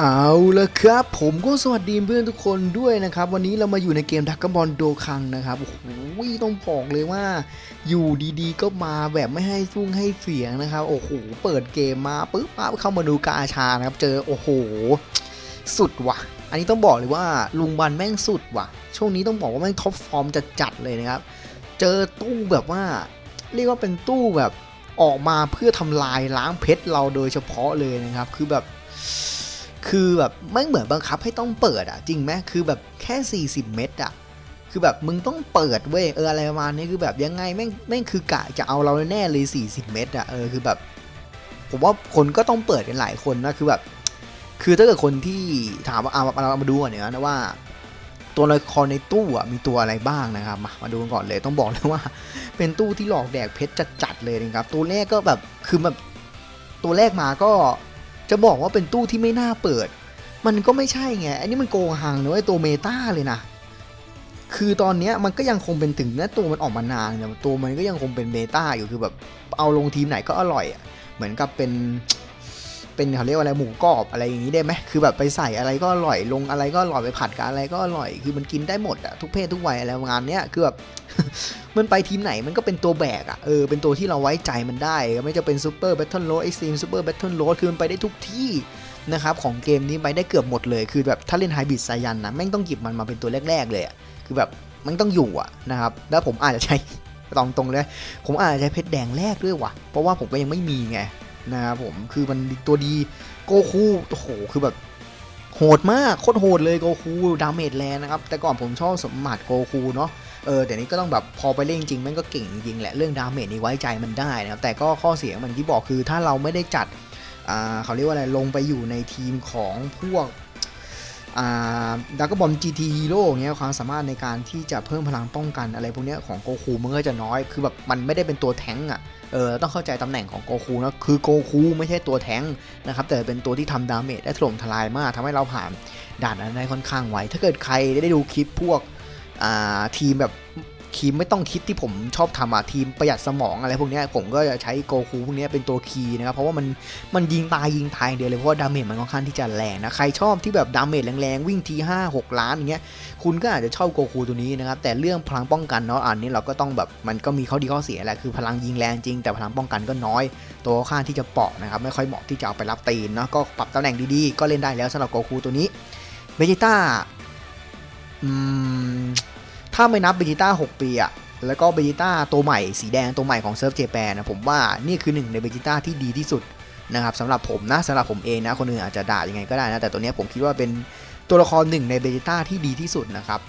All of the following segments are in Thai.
เอาละครับ ผมก็สวัสดีเพื่อนทุกคนด้วยนะครับ วันนี้เรามาอยู่ในเกมดักกบอลโดคังนะครับโอ้โหต้องบอกเลยว่า อยู่ดีๆ ก็มาแบบไม่ให้ซุ้งให้เสียงนะครับโอ้โหเปิดเกมมาปึ๊บปั๊บเข้ามาดูกาชานะครับ เจอโอ้โห สุดว่ะ อันนี้ต้องบอกเลยว่าลุงบันแม่งสุดว่ะ ช่วงนี้ต้องบอกว่าแม่งท็อปฟอร์มจะจัดๆเลยนะครับ เจอตู้แบบว่า เรียกว่าเป็นตู้แบบออกมาเพื่อทำลายล้างเพชรเราโดยเฉพาะเลยนะครับ คือแบบ คือแบบไม่เหมือนบังคับให้ต้องเปิดอะจริงไหมคือแบบแค่ 40 เมตรอะคือแบบมึงต้องเปิดเว้ยเอออะไรประมาณนี้คือแบบยังไงแม่งแม่งคือกะจะเอาเราแน่เลย 40 เมตรอะเออคือแบบ ผมว่าคนก็ต้องเปิดกันหลายคนนะคือแบบ คือถ้าเกิดคนที่ถามว่าเอาเราเอามาดูก่อนเนี่ยนะว่า ตัวละครในตู้อะมีตัวอะไรบ้างนะครับ มามาดูกันก่อนเลยต้องบอกเลยว่า เป็นตู้ที่หลอกแดกเพชรจัดๆเลยนะครับตัวแรกก็แบบคือแบบตัวแรกมาก็ จะบอกว่าเป็นตู้ที่ไม่น่าเปิด มันก็ไม่ใช่ไง อันนี้มันโกหังนะไอ้ตัวเมตาเลยนะ คือตอนนี้มันก็ยังคงเป็นถึงนะตัวมันออกมานานแต่ตัวมันก็ยังคงเป็นเมตาอยู่คือแบบเอาลงทีมไหนก็อร่อยอะเหมือนกับเป็น เป็นเขาเรียกว่าอะไรหมูกรอบอะไรอย่างนี้ได้ไหมคือแบบไปใส่อะไรก็อร่อยลงอะไรก็อร่อยไปผัดกับอะไรก็อร่อย คือมันกินได้หมดอะทุกเพศทุกวัยอะไรประมาณเนี้ยคือแบบมันไปทีมไหนมันก็เป็นตัวแบกอะเออเป็นตัวที่เราไว้ใจมันได้ ไม่จะเป็นซูเปอร์แบทเทิลโรดไอซีมซูเปอร์แบทเทิลโรดคือมันไปได้ทุกที่นะครับของเกมนี้ไปได้เกือบหมดเลย คือแบบถ้าเล่นไฮบริดไซยันนะแม่งต้องหยิบมันมาเป็นตัวแรก ๆ เลยอะคือแบบมันต้องอยู่อะนะครับแล้วผมอาจจะใช้ตรงตรงๆเลย ผมอาจจะใช้เพชรแดงแรกด้วยว่ะ เพราะว่าผมก็ยังไม่มีไง นะครับผมคือมันตัวดีโกคูโอ้โหคือแบบโหดมากโคตรโหดเลยโกคูดาเมจแรงนะครับ แต่ก่อนผมชอบสมบัติโกคูเนาะเออแต่นี้ก็ต้องแบบพอไปเล่นจริงๆมันก็เก่งจริงแหละเรื่องดาเมจนี่ไว้ใจมันได้นะครับ แต่ก็ข้อเสียมันที่บอกคือถ้าเราไม่ได้จัดเขาเรียกว่าอะไรลงไปอยู่ในทีมของพวก ดักบอล GT Hero เงี้ยความสามารถในการที่จะเพิ่มพลังป้องกันอะไรพวกเนี้ยของโกคูมันก็จะน้อย คือแบบมันไม่ได้เป็นตัวแท้งอะ เออต้องเข้าใจตำแหน่งของโกคูนะ คือโกคูไม่ใช่ตัวแท้งนะครับ แต่เป็นตัวที่ทำดาเมจได้ถล่มทลายมากทำให้เราผ่านด่านนั้นได้ค่อนข้างไว ถ้าเกิดใครได้ดูคลิปพวกทีมแบบ ทีมไม่ต้องคิดที่ผมชอบทำอะทีมประหยัดสมองอะไรพวกนี้ผมก็จะใช้โกคูพวกนี้เป็นตัวคีย์นะครับเพราะว่ามันมันยิงตายยิงตายเดียวเลยเพราะว่าดาเมจมันค่อนข้างที่จะแรงนะใครชอบที่แบบดาเมจแรงๆวิ่งที5 6ล้านอย่างเงี้ยคุณก็อาจจะชอบโกคูตัวนี้นะครับแต่เรื่องพลังป้องกันเนาะอันนี้เราก็ต้องแบบมันก็มีข้อดีข้อเสียแหละคือพลังยิงแรงจริง แต่พลังป้องกันก็น้อย ตัวค่อนข้างที่จะเปาะนะครับไม่ค่อยเหมาะที่จะเอาไปรับตีนเนาะก็ปรับตำแหน่งดีๆก็เล่นได้แล้วสำหรับโกคูตัวนี้เบจิต้าอืม ถ้าไม่นับเบจิต้า6ปีอะแล้วก็เบจิต้าตัวใหม่สีแดงตัวใหม่ของเซิร์ฟเจแปนนะผมว่านี่คือหนึ่งในเบจิต้าที่ดีที่สุดนะครับสำหรับผมนะสำหรับผมเองนะคนอื่นอาจจะด่ายังไงก็ได้นะ แต่ตัวเนี้ยผมคิดว่าเป็นตัวละครหนึ่งในเบจิต้าที่ดีที่สุดนะครับ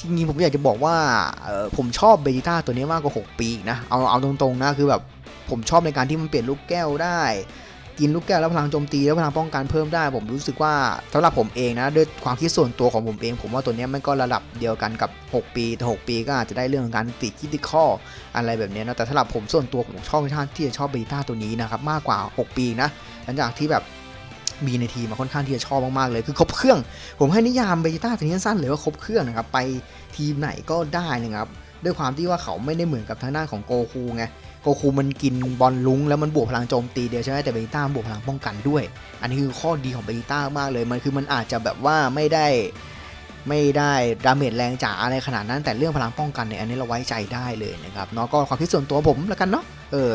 จริงๆผมอยากจะบอกว่าผมชอบเบจิต้าตัวนี้มากกว่า 6 ปีนะเอาเอาตรงๆนะคือแบบผมชอบในการที่มันเปลี่ยนลูกแก้วได้ กินลูกแก้วแล้วพลังโจมตีแล้วพลังป้องกันเพิ่มได้ ผมรู้สึกว่าสำหรับผมเองนะด้วยความคิดส่วนตัวของผมเอง ผมว่าตัวนี้มันก็ระดับเดียวกันกับ 6 ปีแต่6ปีก็อาจจะได้เรื่องของการติดคิติคออะไรแบบนี้นะแต่สำหรับผมส่วนตัวผมชอบท่านที่จะชอบเบต้าตัวนี้นะครับมากกว่า 6 ปีนะหลังจากที่แบบมีในทีมมาค่อนข้างที่จะชอบมากๆเลยคือครบเครื่อง ผมให้นิยามเบต้าตัวนี้สั้นเลยว่าครบเครื่องนะครับไปทีมไหนก็ได้นะครับด้วยความที่ว่าเขาไม่ได้เหมือนกับทางด้านของโกคูไง โกคูมันกินบอลลุ้งแล้วมันบวกพลังโจมตีเดียวใช่ไหมแต่เบต้าบวกพลังป้องกันด้วย อันนี้คือข้อดีของเบต้ามากเลยมันคือมันอาจจะแบบว่าไม่ได้ไม่ได้ดาเมจแรงจ๋าอะไรขนาดนั้น แต่เรื่องพลังป้องกันเนี่ยอันนี้เราไว้ใจได้เลยนะครับเนาะก็ความคิดส่วนตัวผมแล้วกันเนาะเออ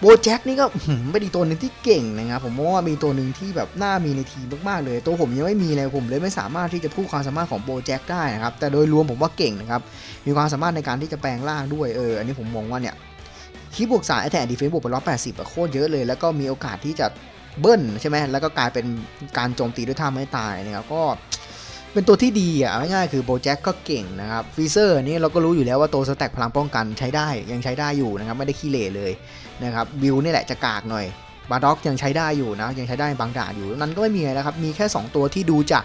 โบแจ็คนี่ก็หืมเป็นอีกตัวหนึ่งที่เก่งนะครับผมว่ามีตัวหนึ่งที่แบบน่ามีในทีมมากๆเลย ตัวผมยังไม่มีเลยผมเลยไม่สามารถที่จะพูดความสามารถของโบแจ็คได้นะครับแต่โดยรวมผมว่าเก่งนะครับมีความสามารถในการที่จะแปลงร่างด้วยเอออันนี้ผมมองว่าเนี่ย คีบวกสายแอตแทกดีเฟนซ์บวกไปร้อยแปดสิบโคตรเยอะเลย แล้วก็มีโอกาสที่จะเบิ้ลใช่ไหมแล้วก็กลายเป็นการโจมตีด้วยท่าไม่ตายนะครับก็เป็นตัวที่ดีอะง่ายๆคือโบแจ็คก็เก่งนะครับฟีเซอร์นี่เราก็รู้อยู่แล้วว่าตัวสแต็กพลังป้องกันใช้ได้ยังใช้ได้อยู่นะครับไม่ได้ขี้เหร่เลยนะครับบิลนี่แหละจะกากหน่อยบาร์ด็อกยังใช้ได้อยู่นะยังใช้ได้บางด่านอยู่นั้นก็ไม่มีอะไรนะครับมีแค่ 2 ตัวที่ดูจะ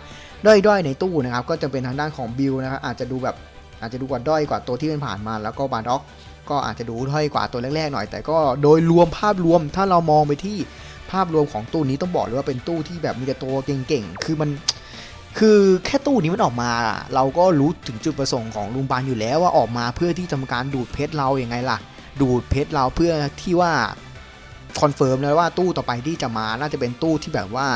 ด้อยๆในตู้นะครับก็จะเป็นทางด้านของบิลนะครับอาจจะดูแบบอาจจะดูกว่าด้อยกว่าตัวที่เป็นผ่านมาแล้วก็บาร์ด็อก ก็อาจจะดูถ้อยกว่าตัวแรกๆหน่อย แต่ก็โดยรวมภาพรวมถ้าเรามองไปที่ภาพรวมของตู้นี้ต้องบอกเลยว่าเป็นตู้ที่แบบมีแต่ตัวเก่งๆ คือมันคือแค่ตู้นี้มันออกมา เราก็รู้ถึงจุดประสงค์ของลุงบานอยู่แล้วว่าออกมาเพื่อที่ทำการดูดเพชรเราอย่างไงล่ะ ดูดเพชรเราเพื่อที่ว่า คอนเฟิร์มแล้วว่าตู้ต่อไปที่จะมาน่าจะเป็นตู้ที่แบบว่า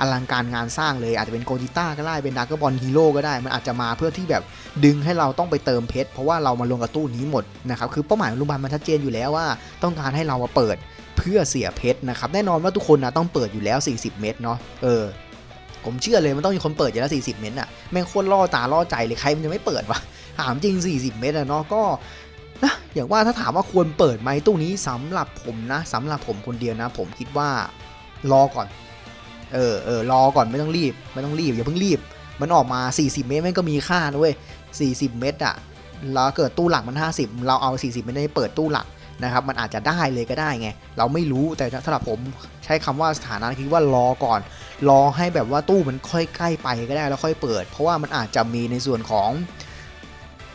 อลังการงานสร้างเลยอาจจะเป็นโกจิต้าก็ได้เป็นดาร์กบอลฮีโร่ก็ได้ มันอาจจะมาเพื่อที่แบบดึงให้เราต้องไปเติมเพชรเพราะว่าเรามาลงกับตู้นี้หมดนะครับคือเป้าหมายของลุงบันมันชัดเจนอยู่แล้วว่า ต้องการให้เรามาเปิดเพื่อเสียเพชรนะครับแน่นอนว่าทุกคนนะต้องเปิดอยู่แล้ว 40 เม็ดเนาะเออผมเชื่อเลยมันต้องมีคนเปิดอยู่แล้ว 40 เมตรอะแม่งโคตรล่อตาล่อใจเลยใครมันจะไม่เปิดวะถามจริง 40 เมตรอะเนาะก็ นะอย่างว่าถ้าถามว่าควรเปิดไหมตู้นี้สำหรับผมนะสำหรับผมคนเดียวนะ ผมคิดว่ารอก่อน เออเออรอก่อนไม่ต้องรีบ ไม่ต้องรีบอย่าเพิ่งรีบ มันออกมา 40 เมตรแม่งก็มีค่านะเว้ย40 เมตรอะแล้วเกิดตู้หลักมัน 50 เราเอา 40เมตรไปเปิดตู้หลักนะครับมันอาจจะได้เลยก็ได้ไง เราไม่รู้แต่สำหรับผมใช้คำว่าสถานะคิดว่ารอก่อน รอให้แบบว่าตู้มันค่อยใกล้ไปก็ได้แล้วค่อยเปิด เพราะว่ามันอาจจะมีในส่วนของ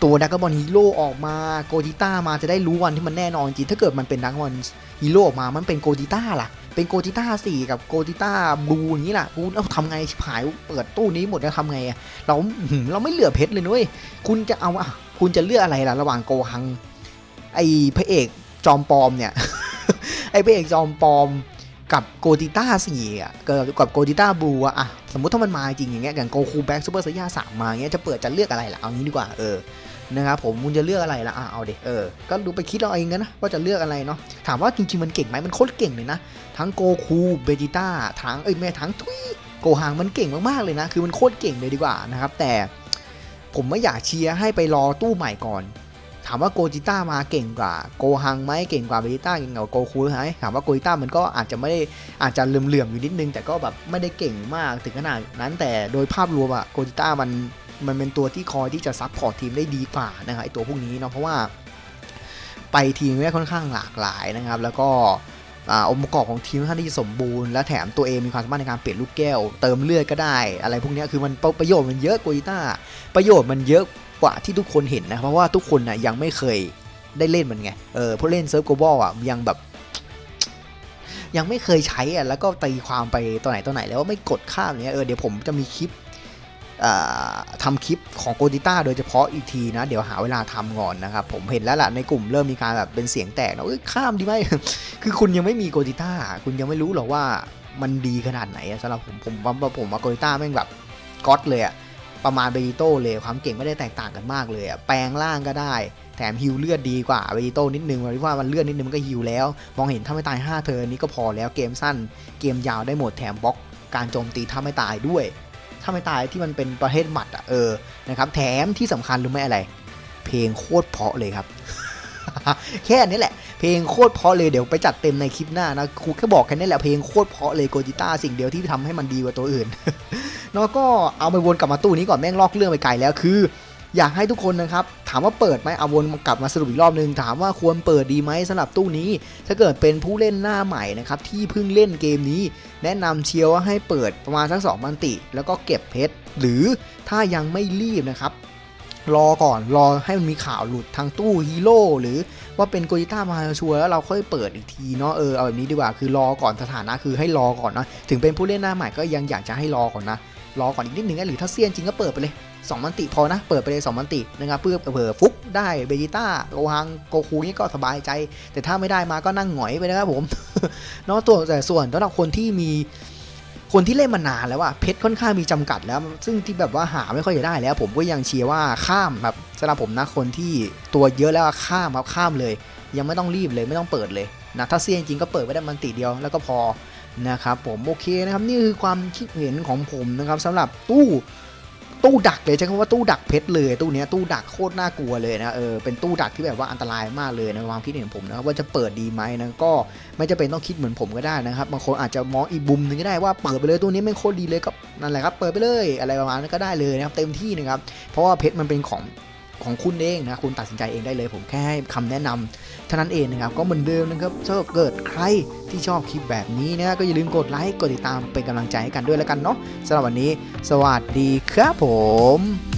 ตัวดักบอลฮีโร่ออกมาโกจิต้ามาจะได้รู้วันที่มันแน่นอนจริงถ้าเกิดมันเป็นดักบอลฮีโร่ออกมามันเป็นโกจิต้าล่ะ เป็นโกจิต้าสี่กับโกจิต้าบลูอย่างนี้ล่ะกูแล้วทำไงชิบหายเปิดตู้นี้หมดแล้วทำไงอะเราเราไม่เหลือเพชรเลยนุ้ยคุณจะเอาอะคุณจะเลือกอะไรล่ะระหว่างโกฮัง ไอพระเอกจอมปลอมเนี่ยไอพระเอกจอมปลอม กับโกติต้าสี่อะกับกับโกติต้าบูอะอะสมมติถ้ามันมาจริงอย่างเงี้ยอย่างโกคูแบ็กซูเปอร์ไซย่าสามมาเงี้ยจะเปิดจะเลือกอะไรล่ะเอางี้ดีกว่าเออนะครับผมคุณจะเลือกอะไรล่ะอะเอาเด็เออก็ดูไปคิดเอาเองกันนะว่าจะเลือกอะไรเนาะถามว่าจริงๆมันเก่งไหมมันโคตรเก่งเลยนะทั้งโกคูเบจิต้าทั้งเอ้ยแม่ทั้งทุยโกฮังมันเก่งมากๆเลยนะคือมันโคตรเก่งเลยดีกว่านะครับแต่ผมไม่อยากเชียร์ให้ไปรอตู้ใหม่ก่อน ถามว่าโกจิต้ามาเก่งกว่าโกฮังไหมเก่งกว่าเบจิต้าเก่งกว่าโกคูไหมถามว่าโกจิต้ามันก็อาจจะไม่ได้อาจจะเหลื่อมๆอยู่นิดนึง แต่ก็แบบไม่ได้เก่งมากถึงขนาดนั้นแต่โดยภาพรวมอะโกจิต้ามันมันเป็นตัวที่คอยที่จะซับพอร์ตทีมได้ดีกว่านะครับไอตัวพวกนี้เนาะเพราะว่า ไปทีมได้ค่อนข้างหลากหลายนะครับ แล้วก็อ่าองค์ประกอบของทีมค่อนที่สมบูรณ์และแถมตัวเองมีความสามารถในการเปลี่ยนลูกแก้ว เติมเลือดก็ได้ อะไรพวกนี้คือมันประโยชน์มันเยอะโกจิต้าประโยชน์มันเยอะ กว่าที่ทุกคนเห็นนะ เพราะว่าทุกคนนะยังไม่เคยได้เล่นมันไง เออผู้เล่นเซิร์ฟโกลบอลอะยังแบบ ยังไม่เคยใช้อะแล้วก็ตีความไปตัวไหนตัวไหน แล้วว่าไม่กดข้ามเนี้ยเออเดี๋ยวผมจะมีคลิปอ่าทำคลิปของโกดิต้าโดยเฉพาะอีกทีนะ เดี๋ยวหาเวลาทำก่อนนะครับ ผมเห็นแล้วล่ะในกลุ่มเริ่มมีการแบบเป็นเสียงแตกนะเอ้ยข้ามดีไหมคือคุณยังไม่มีโกดิต้าคุณยังไม่รู้หรอกว่ามันดีขนาดไหนอะสำหรับผมผมว่าผมว่าโกดิต้าแม่งแบบก๊อตเลยอะ ประมาณเบจิโต้เลยความเก่งไม่ได้แตกต่างกันมากเลยอะแปลงร่างก็ได้แถมฮิวเลือดดีกว่าเบจิโต้นิดนึงเราว่ามันเลือดนิดนึงมันก็ฮิวแล้ว มองเห็นถ้าไม่ตาย 5เธอนี้ก็พอแล้วเกมสั้น เกมยาวได้หมดแถมบล็อก การโจมตีถ้าไม่ตายด้วย ถ้าไม่ตายที่มันเป็นประเภทหมัดอะเออนะครับแถมที่สำคัญรู้ไหมอะไร เพลงโคตรเพาะเลยครับ แค่นี้แหละเพลงโคตรเพาะเลยเดี๋ยวไปจัดเต็มในคลิปหน้านะครูแค่บอกแค่นี้แหละเพลงโคตรเพาะเลยโกจิต้าสิ่งเดียวที่ทำให้มันดีกว่าตัวอื่น แล้วก็เอาไปวนกลับมาตู้นี้ก่อนแม่งลอกเรื่องไปไกลแล้วคือ อยากให้ทุกคนนะครับ ถามว่าเปิดไหมเอาวนกลับมาสรุปอีกรอบนึง ถามว่าควรเปิดดีไหมสำหรับตู้นี้ ถ้าเกิดเป็นผู้เล่นหน้าใหม่นะครับที่เพิ่งเล่นเกมนี้ แนะนำเชียร์ว่าให้เปิดประมาณสักสองบันติ แล้วก็เก็บเพชรหรือถ้ายังไม่รีบนะครับรอก่อนรอให้มันมีข่าวหลุดทางตู้ฮีโร่หรือว่าเป็นโกจิต้ามาชัวแล้วเราค่อยเปิดอีกทีเนาะเออเอาแบบนี้ดีกว่าคือรอก่อนสถานะคือให้รอก่อนนะถึงเป็นผู้เล่นหน้าใหม่ก็ยังอยากจะให้รอก่อนนะ รอก่อนอีกนิดนึงนะหรือถ้าเซียนจริงก็เปิดไปเลย2มันติพอนะ เปิดไปเลย2มันตินะครับเพื่อเผื่อฟุกได้เบจิต้าโกฮังโกคูนี่ก็สบายใจ แต่ถ้าไม่ได้มาก็นั่งหงอยไปนะครับผมนาะตัวแต่ส่วนสำหรับคนที่มีคนที่เล่นมานานแล้วอะเพชรค่อนข้างมีจำกัดแล้ว ซึ่งที่แบบว่าหาไม่ค่อยจะได้แล้ว ผมก็ยังเชียร์ว่าข้ามแบบสำหรับผมนะคนที่ตัวเยอะแล้วข้ามครับข้ามเลย ยังไม่ต้องรีบเลยไม่ต้องเปิดเลยนะถ้าเซียนจริงก็เปิดไว้ได้มันติเดียวแล้วก็พอ นะครับผมโอเคนะครับนี่คือความคิดเห็นของผมนะครับสำหรับตู้ตู้ดักเลยใช้คำว่าตู้ดักเพชรเลยตู้เนี้ยตู้ดักโคตรน่ากลัวเลยนะเออเป็นตู้ดักที่แบบว่าอันตรายมากเลยในความคิดเห็นผมนะครับว่าจะเปิดดีไหมนะก็ไม่จะเป็นต้องคิดเหมือนผมก็ได้นะครับบางคนอาจจะมองอีบุมนึงก็ได้ว่าเปิดไปเลยตู้นี้ไม่โคตรดีเลยก็นั่นแหละครับเปิดไปเลยอะไรประมาณนั้นก็ได้เลยนะครับเต็มที่นะครับเพราะว่าเพชรมันเป็นของ ของคุณเองนะคุณตัดสินใจเองได้เลย ผมแค่ให้คำแนะนำเท่านั้นเองนะครับก็เหมือนเดิมนะครับถ้าเกิดใครที่ชอบคลิปแบบนี้นะก็อย่าลืมกดไลค์กดติดตามเป็นกำลังใจให้กันด้วยแล้วกันเนาะสำหรับวันนี้ สวัสดีครับผม